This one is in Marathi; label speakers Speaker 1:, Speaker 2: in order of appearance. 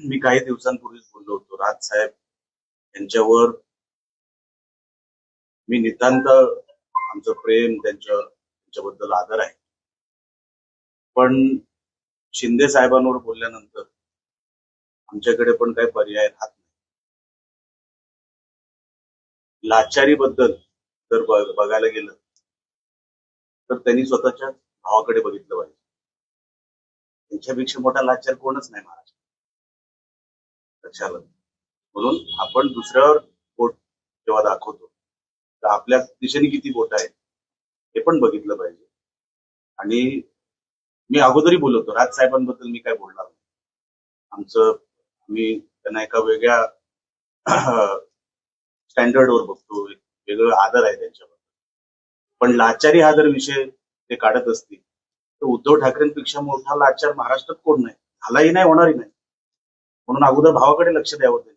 Speaker 1: मी काही दिवसांपूर्वीच बोललो होतो. राज साहेब यांच्यावर मी नितांत आमचं प्रेम त्यांच्या त्यांच्याबद्दल आदर आहे. पण शिंदे साहेबांवर बोलल्यानंतर आमच्याकडे पण काही पर्याय राहत नाही. लाचारीबद्दल जर बघायला गेलं तर त्यांनी स्वतःच्या भावाकडे बघितलं पाहिजे. त्यांच्यापेक्षा मोठा लाचार कोणच नाही महाराष्ट्र लक्षात आलं म्हणून आपण दुसऱ्यावर बोट जेव्हा दाखवतो तर आपल्या दिशेने किती बोट आहेत हे पण बघितलं पाहिजे. आणि मी अगोदरही बोलत राज साहेबांबद्दल मी काय बोलणार नाही. आमचं मी त्यांना एका वेगळ्या स्टँडर्डवर बघतो एक वेगळं आदर आहे त्यांच्याबद्दल पण लाचारी हा जर विषय ते काढत असतील तर उद्धव ठाकरेंपेक्षा मोठा लाचार महाराष्ट्रात कोण नाही? झालाही नाही होणारही नाही. म्हणून अगोदर भावाकडे लक्ष द्यावं त्यांनी